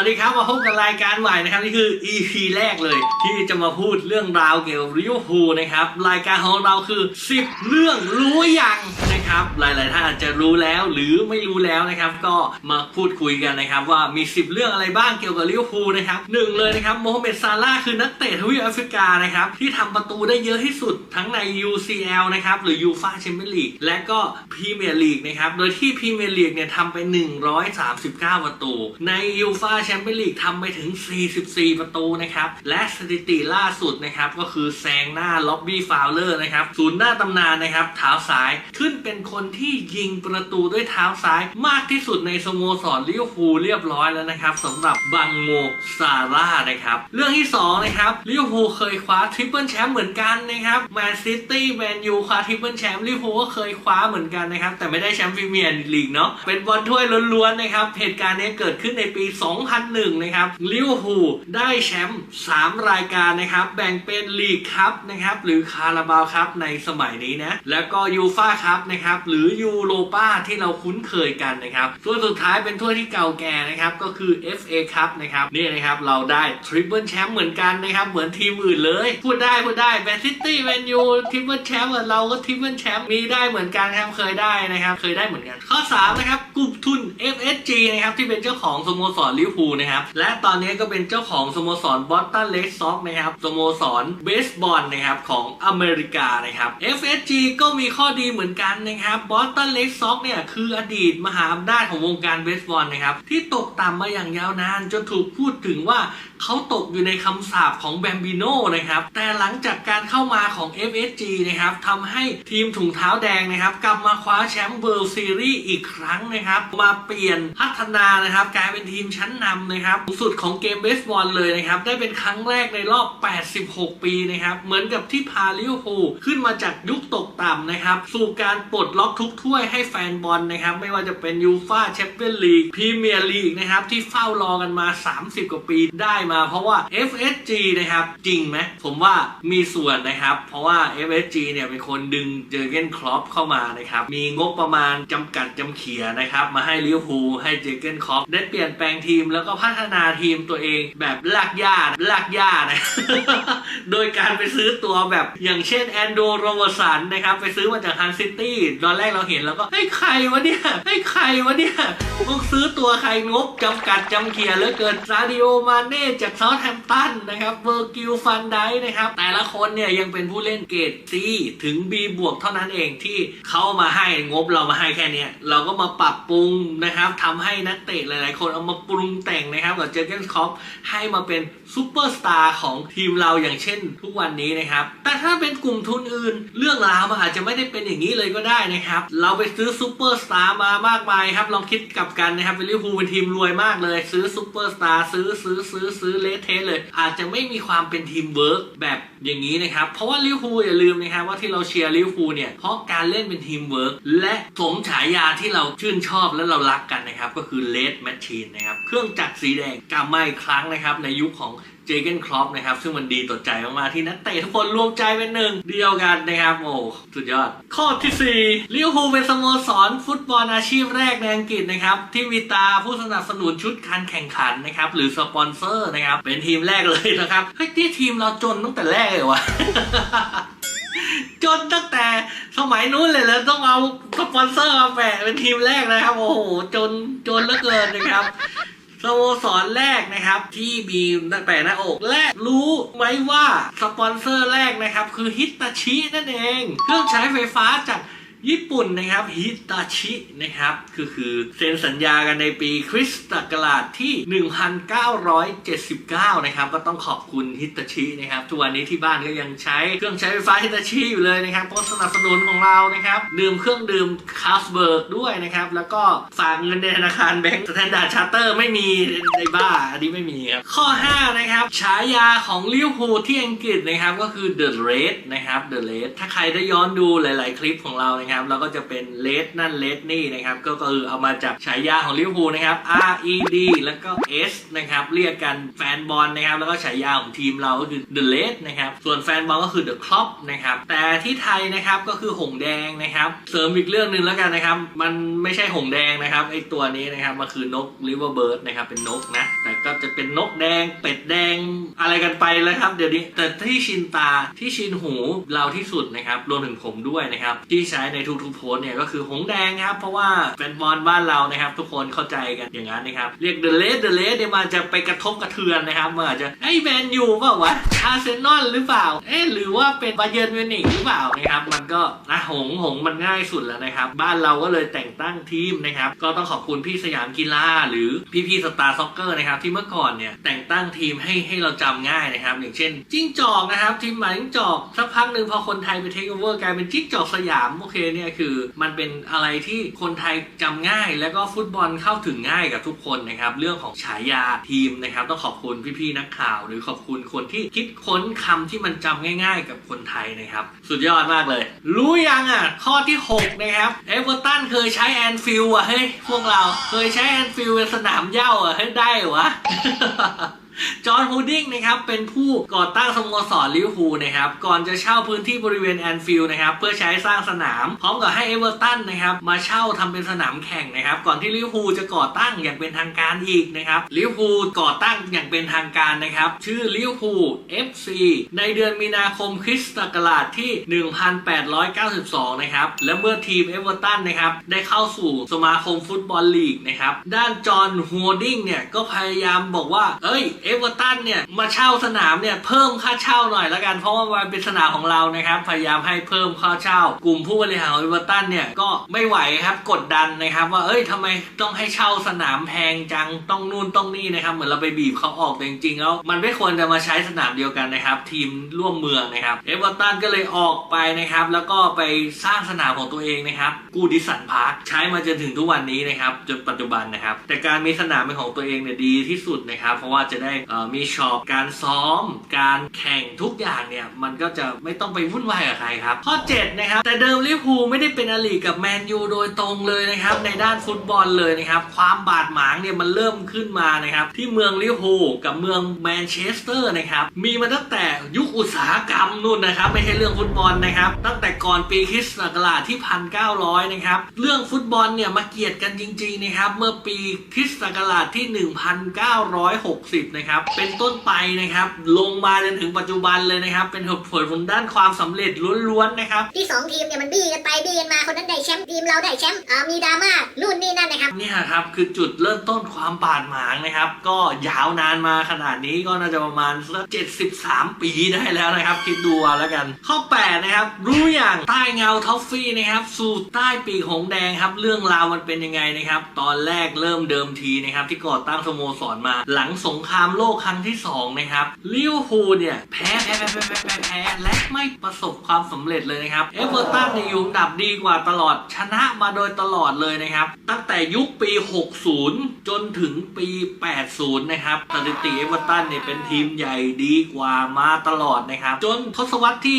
วัสดีครับมาพบกับรายการใหม่นะครับนี่คือ EP แรกเลย ที่จะมาพูดเรื่องราวเกี่ยวกับลิเวอร์พูลนะครับรายการของเราคือ 10 เรื่องรู้ยัง นะครับ หลายๆท่านอาจจะรู้แล้วหรือไม่รู้แล้วนะครับ ก็มาพูดคุยกันนะครับ ว่ามี 10 เรื่องอะไรบ้างเกี่ยวกับลิเวอร์พูลนะครับหนึ่งเลยนะครับโมฮัมเหม็ดซาร่าคือนักเตะทวีปแอฟริกานะครับที่ทำประตูได้เยอะที่สุดทั้งใน UCL นะครับหรือยูฟาแชมเปี้ยนลีกและก็พรีเมียร์ลีกนะครับโดยที่พรีเมียร์ลีกเนี่ยทำไป 139 ประตู ในยูฟาแชมเปี้ยนลีกทำไปถึง 44 ประตูนะครับและสถิติล่าสุดนะครับก็คือแซงหน้าล็อบบี้ฟาวเลอร์นะครับศูนย์หน้าตำนานนะครับเท้าซ้ายขึ้นเป็นคนที่ยิงประตูด้วยเท้าซ้ายมากที่สุดในสโมสรลิเวอร์พูลเรียบร้อยแล้วนะครับสำหรับบังโมซาร่านะครับเรื่องที่ 2 นะครับลิเวอร์พูลเคยคว้าทริปเปิลแชมป์เหมือนกันนะครับแมนซิตี้แมนยูคว้าทริปเปิลแชมป์ลิเวอร์พูลก็เคยคว้าเหมือนกันนะครับแต่ไม่ได้แชมป์พรีเมียร์ลีกเนาะเป็นบอลถ้วยล้วนๆนะครับเหตุการณ์นี้เกิดขึ้นในปี 2001 นะครับลิเวอร์พูลได้แชมป์3รายการนะครับแบ่งเป็นลีกคัพนะครับหรือคาราบาวคัพในสมัยนี้นะแล้วก็ยูฟาคัพนะครับหรือยูโรปาที่เราคุ้นเคยกันนะครับส่วนสุดท้ายเป็นถ้วยที่เก่าแก่นะครับ ก็คือ FA คัพนะครับนี่นะครับเราได้ทริปเปิลแชมป์เหมือนกันนะครับ เหมือนทีมอื่นเลย พูดได้พูดได้แมนซิตี้แมนยูทริปเปิลแชมป์เราก็ทริปเปิลแชมป์มีได้เหมือนกันครับเคยได้นะครับ เคยได้เหมือนกัน ข้อ3นะครับกลุ่มทุน FSG นะครับที่เป็นเจ้าของสโมสรลิเวอร์พูลนะครับและตอนนี้ก็เป็นเจ้าของสโมสรบอสตันเลดซ็อกนะครับสโมสรเบสบอลนะครับของอเมริกานะครับ FSG ก็มีข้อดีเหมือนกันนะครับบอสตันเลดซ็อกเนี่ยคืออดีตมหาอำนาจของวงการเบสบอลนะครับที่ตกต่ำมาอย่างยาวนานจนถูกพูดถึงว่าเขาตกอยู่ในคำสาปของแบมบิโน่นะครับแต่หลังจากการเข้ามาของ FSG นะครับทำให้ทีมถุงเท้าแดงนะครับกลับมาคว้าแชมป์เวิลด์ซีรีส์อีกครั้งนะครับมาเปลี่ยนพัฒนานะครับกลายเป็นทีมชั้นนำนะครับสุดของเกมเบสบอลเลยนะครับได้เป็นครั้งแรกในรอบ 86 ปีนะครับเหมือนกับที่พาลิเวอร์พูลขึ้นมาจากยุคตกต่ำนะครับสู่การปลดล็อกทุกถ้วยให้แฟนบอลนะครับ ไม่ว่าจะเป็นยูฟาแชมเปี้ยนลีกพรีเมียร์ลีกนะครับ ที่เฝ้ารอกันมา 30 กว่าปีได้มา เพราะว่า FSG นะครับ จริงไหมผมว่ามีส่วนนะครับ เพราะว่า FSG เนี่ยเป็นคนดึงเจอร์เกนคลอปเข้ามานะครับ มีงบประมาณจำกัดจำเขียนะครับ มาให้ลิเวอร์พูลให้เจอร์เกนคลอปได้เปลี่ยนแปลงทีมแล้วก็พัฒนาทีมตัวเองแบบลากย่าลากย่านะโดยการไปซื้อตัวแบบอย่างเช่นแอนโดโรเบอร์สันนะครับไปซื้อมาจากฮันซิตี้ตอนแรกเราเห็นแล้วก็ให้ยใครวะเนี่ยให้ยใครวะเนี่ยมึงซื้อตัวใครงบจำกัดจำเขียเหลือเกินซาดิโอมาเน่จากเซาท์แฮมป์ตันนะครับเวอร์กิลฟันไดนะครับ แต่ละคนเนี่ยยังเป็นผู้เล่นเกรด C ถึง B บวกเท่านั้นเองที่เขามาให้งบเรามาให้แค่เนี้ยเราก็มาปรับปรุงนะครับทำให้นักเตะหลายๆ คนเอามาปรุงแต่งนะครับกับเจอร์เกนคอปให้มาเป็นซูเปอร์สตาร์ของทีมเราอย่างเช่นทุกวันนี้นะครับ แต่ถ้าเป็นกลุ่มทุนอื่น เรื่องราวมันอาจจะไม่ได้เป็นอย่างนี้เลยก็ได้นะครับ เราไปซื้อซูเปอร์สตาร์มามากมายครับ ลองคิดกลับกันนะครับลิเวอร์พูลเป็นทีมรวยมากเลย ซื้อซูเปอร์สตาร์ซื้อซื้อซื้อซื้อเลเทสเลย อาจจะไม่มีความเป็นทีมเวิร์กแบบอย่างนี้นะครับ เพราะว่าลิเวอร์พูลอย่าลืมนะครับว่าที่เราเชียร์ลิเวอร์พูลเนี่ยเพราะการเล่นเป็นทีมเวิร์กและสมฉายาที่เราชื่นชอบและเรารักกันนะครับ ก็คือเลดแมชชีนนะครับเครื่องจักรสีแดงกลับมาอีกครั้งนะครับในยุคของ เจเกนครอปนะครับ ซึ่งมันดีต่อใจมากๆที่นักเตะทุกคนรวมใจเป็นหนึ่งเดียวกันนะครับ โอ้สุดยอด ข้อที่4ลิเวอร์พูลเป็นสโมสรฟุตบอลอาชีพแรกในอังกฤษนะครับ ที่มีตาผู้สนับสนุนชุดการแข่งขันนะครับ หรือสปอนเซอร์นะครับ เป็นทีมแรกเลยนะครับ เฮ้ยที่ทีมเราจนตั้งแต่แรกเลยวะจนตั้งแต่สมัยนู้นเลยแล้วต้องเอาสปอนเซอร์มาแปะเป็นทีมแรกนะครับ โอ้โหจนจนเหลือเกินนะครับ สโมสรแรกนะครับที่มีแปะหน้าอก และรู้ไหมว่าสปอนเซอร์แรกนะครับ คือฮิตาชินั่นเอง เครื่องใช้ไฟฟ้าจาก ญี่ปุ่นนะครับฮิตาชินะครับคือคือเซ็นสัญญากันในปีคริสต์ศักราชที่ 1979 นะครับ ก็ต้องขอบคุณฮิตาชินะครับทุกวันนี้ที่บ้านก็ยังใช้เครื่องใช้ไฟฟ้าฮิตาชิอยู่เลยนะครับเพราะสนับสนุนของเรานะครับดื่มเครื่องดื่มคาสเบิร์กด้วยนะครับ แล้วก็ฝากเงินในธนาคารแบงก์สแตนดาร์ดชาร์เตอร์ไม่มีในบ้าอันนี้ไม่มีครับข้อ 5 นะครับฉายาของลิเวอร์พูลที่อังกฤษนะครับก็คือ The Red นะครับ The Red ถ้าใครได้ย้อนดูหลาย ๆ คลิปของเรานะครับนะครับแล้วก็จะเป็นเลดนั่นเลดนี่นะครับก็คือเอามาจากฉายาของลิเวอร์พูลนะครับ R E D แล้วก็ S นะครับเรียกกันแฟนบอลนะครับแล้วก็ฉายาของทีมเราก็คือ The Red นะครับส่วนแฟนบอลก็คือ The Klopp นะครับแต่ที่ไทยนะครับก็คือหงแดงนะครับเสริมอีกเรื่องหนึ่งแล้วกันนะครับมันไม่ใช่หงแดงนะครับไอตัวนี้นะครับมันคือนก River Bird นะครับเป็นนกนะแต่ก็จะเป็นนกแดง เป็ดแดงอะไรกันไปแล้วครับเดี๋ยวนี้แต่ที่ชินตาที่ชินหูเราที่สุดนะครับรวมถึงผมด้วยนะครับที่ใช้ในทุกๆโพสเนี่ยก็คือหงแดงครับเพราะว่าแฟนบอลบ้านเรานะครับ ทุกคนเข้าใจกันอย่างนั้นนะครับ เรียกเดอะเลสเดอะเลสเนี่ยมันจะไปกระทบกระเทือนนะครับมันอาจจะไอ้แมนยูเปล่าวะอาร์เซนอลหรือเปล่าเอ๊ะหรือว่าเป็นบาเยิร์นมิวนิกหรือเปล่านะครับมันก็นะหงหงมันง่ายสุดแล้วนะครับ บ้านเราก็เลยแต่งตั้งทีมนะครับก็ต้องขอบคุณพี่สยามกีฬาหรือพี่พี่สตาร์ซ็อกเกอร์นะครับที่เมื่อก่อนเนี่ยแต่งตั้งทีมให้ให้เราจำง่ายนะครับ อย่างเช่น จิ้งจอกนะครับทีมหมายจิ้งจอกสักพักหนึ่งพอคนไทยไปเทคโอเวอร์กลายเป็นจิ้งจอกสยามโอเคเนี่ยคือมันเป็นอะไรที่คนไทยจำง่าย แล้วก็ฟุตบอลเข้าถึงง่ายกับทุกคนนะครับ เรื่องของฉายาทีมนะครับ ต้องขอบคุณพี่ๆนักข่าว หรือขอบคุณคนที่คิดค้นคำที่มันจำง่าย ๆ กับคนไทยนะครับ สุดยอดมากเลย รู้ยังอะ ข้อที่ 6 นะครับเอเวอร์ตันเคยใช้แอนฟิลด์อะเฮ้ยพวกเราเคยใช้แอนฟิลด์เป็นสนามเย้าอะเฮ้ยได้เหรอวะ จอห์นฮูดดิ้งนะครับเป็นผู้ก่อตั้งสโมสรลิเวอร์พูลนะครับก่อนจะเช่าพื้นที่บริเวณแอนฟิลด์นะครับเพื่อใช้สร้างสนาม พร้อมกับให้เอเวอร์ตันนะครับมาเช่าทำเป็นสนามแข่งนะครับก่อนที่ลิเวอร์พูลจะก่อตั้งอย่างเป็นทางการอีกนะครับลิเวอร์พูลก่อตั้งอย่างเป็นทางการนะครับชื่อลิเวอร์พูล FC ในเดือนมีนาคมคริสต์ศักราชที่ 1892 นะครับและเมื่อทีมเอเวอร์ตันนะครับได้เข้าสู่สมาคมฟุตบอลลีกนะครับด้านจอห์นฮูดดิ้งเนี่ยก็พยายามบอกว่าเอ้ยอเวอร์ตันเนี่ยมาเช่าสนามเนี่ยเพิ่มค่าเช่าหน่อยละกันเพราะว่ามันเป็นสนามของเรานะครับพยายามให้เพิ่มค่าเช่า กลุ่มผู้บริหารของเอเวอร์ตันเนี่ยก็ไม่ไหวครับกดดันนะครับ ว่าเอ้ยทำไมต้องให้เช่าสนามแพงจังต้องนู่นต้องนี่นะครับ เหมือนเราไปบีบเขาออกแต่จริงๆแล้วมันไม่ควรจะมาใช้สนามเดียวกันนะครับ ทีมร่วมเมืองนะครับเอเวอร์ตันก็เลยออกไปนะครับ แล้วก็ไปสร้างสนามของตัวเองนะครับกูดิสันพาร์คใช้มาจนถึงทุกวันนี้นะครับจนปัจจุบันนะครับแต่การมีสนามเป็นของตัวเองเนี่ยดีที่สุดนะครับ เพราะว่าจะได้มีช็อปการซ้อม การแข่งทุกอย่างเนี่ย มันก็จะไม่ต้องไปวุ่นวายกับใครครับ ข้อ 7 นะครับ แต่เดิมลิเวอร์พูลไม่ได้เป็นอลีกับแมนยูโดยตรงเลยนะครับ ในด้านฟุตบอลเลยนะครับ ความบาดหมางเนี่ยมันเริ่มขึ้นมานะครับ ที่เมืองลิเวอร์พูลกับเมืองแมนเชสเตอร์นะครับ มีมาตั้งแต่ยุคอุตสาหกรรมนู่นนะครับ ไม่ใช่เรื่องฟุตบอลนะครับ ตั้งแต่ก่อนปีคริสต์ศักราชที่ 1900 นะครับ เรื่องฟุตบอลเนี่ยมาเกียดกันจริงๆนะครับ เมื่อปีคริสต์ศักราชที่ 1960 นะครับเป็นต้นไปนะครับ ลงมาจนถึงปัจจุบันเลยนะครับ เป็นผลผลด้านความสำเร็จล้วนๆนะครับที่สองทีมเนี่ยมันบี้กันไปบี้กันมาคนนั้นได้แชมป์ทีมเราได้แชมป์อ่ามีดราม่านู่นนี่นั่นนะครับเนี่ยครับคือจุดเริ่มต้นความบาดหมางนะครับ ก็ยาวนานมาขนาดนี้ก็น่าจะประมาณสัก73 ปีได้แล้วนะครับ คิดดูเอาแล้วกัน ข้อ 8 นะครับ รู้อย่างใต้เงาท็อฟฟี่นะครับ สู่ใต้ปีกหงแดงครับ เรื่องราวมันเป็นยังไงนะครับ ตอนแรกเริ่มเดิมทีนะครับ ที่ก่อตั้งสโมสรมา หลังสงครามโลกครั้งที่ 2 นะครับลิเวอร์พูลเนี่ยแพ้แพ้แพ้แพ้แพ้แพ้แพ้และไม่ประสบความสำเร็จเลยนะครับเอเวอร์ตันเนี่ยอยู่อันดับดีกว่าตลอดชนะมาโดยตลอดเลยนะครับ ตั้งแต่ยุคปี 60 จนถึงปี 80 นะครับสถิติเอเวอร์ตันเนี่ยเป็นทีมใหญ่ดีกว่ามาตลอดนะครับ จนทศวรรษที่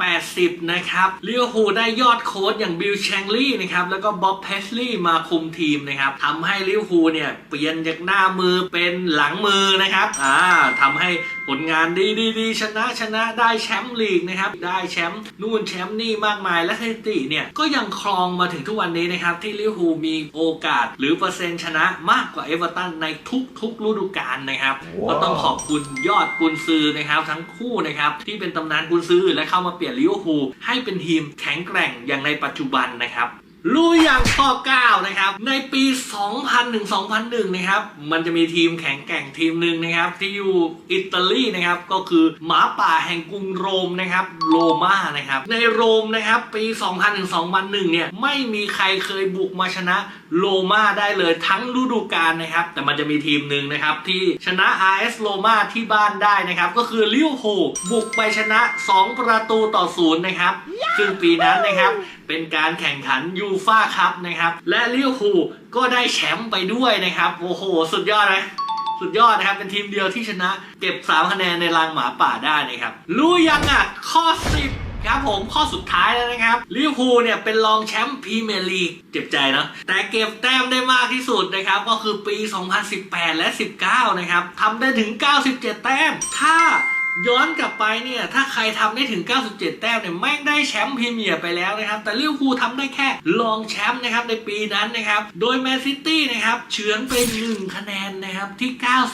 1980 นะครับลิเวอร์พูลได้ยอดโค้ชอย่างบิลแชงลีย์นะครับแล้วก็บ๊อบเพสลีย์มาคุมทีมนะครับทำให้ลิเวอร์พูลเนี่ยเปลี่ยนจากหน้ามือเป็นหลังมือนะครับอ่าทำให้ผลงานดีดีดีชนะชนะได้แชมป์ลีกนะครับ ได้แชมป์นู่นแชมป์นี่มากมายและสถิติเนี่ยก็ยังครองมาถึงทุกวันนี้นะครับ ที่ลิเวอร์พูลมีโอกาส หรือเปอร์เซ็นต์ชนะมากกว่าเอเวอร์ตันในทุกๆฤดูกาลนะครับก็ต้องขอบคุณยอดกุนซือนะครับทั้งคู่นะครับที่เป็นตำนานกุนซือและเข้ามาเปลี่ยนลิเวอร์พูลให้เป็นทีมแข็งแกร่งอย่างในปัจจุบันนะครับ รู้อย่างข้อ9นะครับ ในปี 2000-2001 นะครับ มันจะมีทีมแข็งแกร่งทีมหนึ่งนะครับ ที่อยู่อิตาลีนะครับ ก็คือหมาป่าแห่งกรุงโรมนะครับ โรม่านะครับ ในโรมนะครับ ปี 2000-2001 เนี่ย ไม่มีใครเคยบุกมาชนะโรม่าได้เลยทั้งฤดูกาลนะครับ แต่มันจะมีทีมหนึ่งนะครับ ที่ชนะ RS โรม่าที่บ้านได้นะครับ ก็คือลิเวอร์พูลบุกไปชนะ 2 ประตูต่อศูนย์นะครับ ซึ่งปีนั้นนะครับ เป็นการแข่งขันยููฟ่าคัพนะครับและลิเวอร์พูลก็ได้แชมป์ไปด้วยนะครับโอ้โห สุดยอดไหมสุดยอดนะครับ เป็นทีมเดียวที่ชนะเก็บ 3 คะแนนในรางหมาป่าได้นะครับ รู้ยังอะ ข้อ 10คนะครับผมข้อสุดท้ายแล้วนะครับลิเวอร์พูลเนี่ยเป็นรองแชมป์พรีเมียร์ลีกเจ็บใจเนาะแต่เก็บแต้มได้มากที่สุดนะครับ ก็คือปี 2018 และ 19 นะครับทำได้ถึง 97 แต้มถ้า ย้อนกลับไปเนี่ย ถ้าใครทำได้ถึง 97 แต้มเนี่ยแม่งได้แชมป์พรีเมียร์ไปแล้วนะครับ แต่ลิเวอร์พูลทำได้แค่รองแชมป์นะครับในปีนั้นนะครับ โดยแมนซิตี้นะครับเฉือนไป 1 คะแนนนะครับที่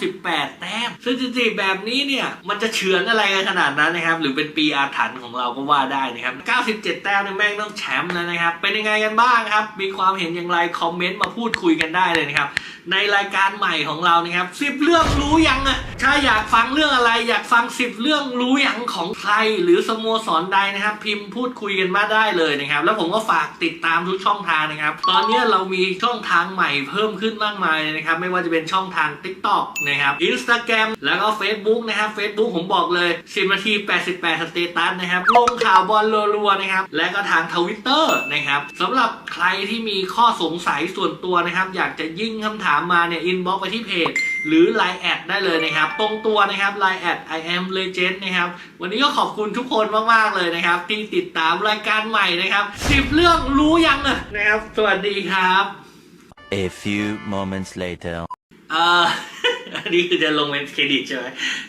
98 แต้มสถิติแบบนี้เนี่ยมันจะเฉือนอะไรกันขนาดนั้นนะครับ หรือเป็นปีอาถรรพ์ของเราก็ว่าได้นะครับ 97 แต้มเนี่ยแม่งต้องแชมป์แล้วนะครับ เป็นยังไงกันบ้างครับ มีความเห็นอย่างไรคอมเมนต์มาพูดคุยกันได้เลยนะครับในรายการใหม่ของเรานะครับสิบเรื่องรู้ยังอะถ้าอยากฟังเรื่องอะไรอยากฟังสิบเรื่องรู้อยังของใครหรือสโมสรใดนะครับ พิมพ์พูดคุยกันมาได้เลยนะครับ แล้วผมก็ฝากติดตามทุกช่องทางนะครับ ตอนนี้เรามีช่องทางใหม่เพิ่มขึ้นมากมายเลยนะครับ ไม่ว่าจะเป็นช่องทาง TikTok นะครับ Instagram แล้วก็ Facebook นะครับ Facebook ผมบอกเลย 10 นาที 88 สเตตัสนะครับลงข่าวบอลรัวๆนะครับ และก็ทางทวิตเตอร์นะครับสำหรับใครที่มีข้อสงสัยส่วนตัวนะครับ อยากจะยิ่งคำถามมาเนี่ยอินบ็อกไปที่เพจ หรือ Line แอดได้เลยนะครับ ตรงตัวนะครับ Line แอด I am legend นะครับ วันนี้ก็ขอบคุณทุกคนมาก ๆ เลยนะครับ ที่ติดตามรายการใหม่นะครับ10เรื่องรู้ยังอะนะครับ สวัสดีครับ A few moments later. เอ่ออั นนี้คือจะลงเป็นเครดิตใช่ไหม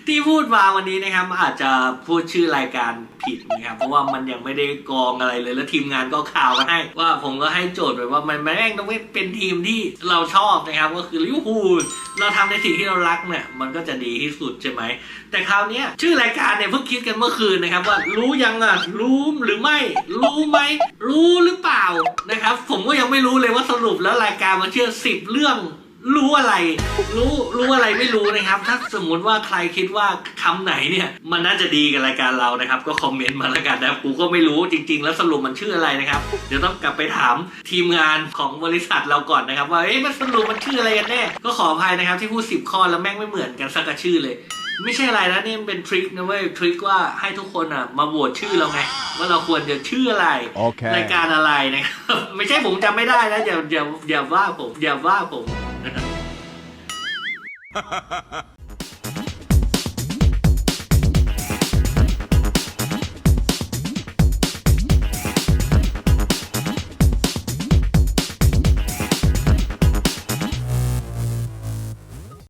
ที่พูดมาวันนี้นะครับอาจจะพูดชื่อรายการผิดนะครับเพราะว่ามันยังไม่ได้กองอะไรเลย แล้วทีมงานก็ข่าวมาให้ว่าผมก็ให้โจทย์ไปว่ามันแม่งต้องเป็นทีมที่เราชอบนะครับ ก็คือลิเวอร์พูลเราทำในสิ่งที่เรารักเนี่ยมันก็จะดีที่สุดใช่ไหมแต่คราวนี้ชื่อรายการเนี่ยเพิ่งคิดกันเมื่อคืนนะครับ ว่ารู้ยังอะรู้หรือไม่ รู้ไหมรู้หรือเปล่านะครับ ผมก็ยังไม่รู้เลยว่าสรุปแล้วรายการมันเชื่อสิบเรื่อง รู้อะไร รู้รู้อะไรไม่รู้นะครับ ถ้าสมมุติว่าใครคิดว่าคำไหนเนี่ย มันน่าจะดีกับรายการเรานะครับ ก็คอมเมนต์มาแล้วกันนะกูก็ไม่รู้จริง ๆ แล้วสรุปมันชื่ออะไรนะครับ เดี๋ยวต้องกลับไปถามทีมงานของบริษัทเราก่อนนะครับ ว่าเอ๊ะมันสรุปมันชื่ออะไรกันแน่ก็ขออภัยนะครับที่พูดสิบข้อแล้วแม่งไม่เหมือนกันสักกระชื่อเลยไม่ใช่อะไรนะนี่มันเป็นทริคนะเว้ยทริคว่าให้ทุกคนอะมาโหวตชื่อเราไงว่าเราควรจะชื่ออะไรโอเครายการอะไรนะครับไม่ใช่ผมจำไม่ได้นะอย่าอย่าอย่าว่าผมอย่าว่าผม ハハハハ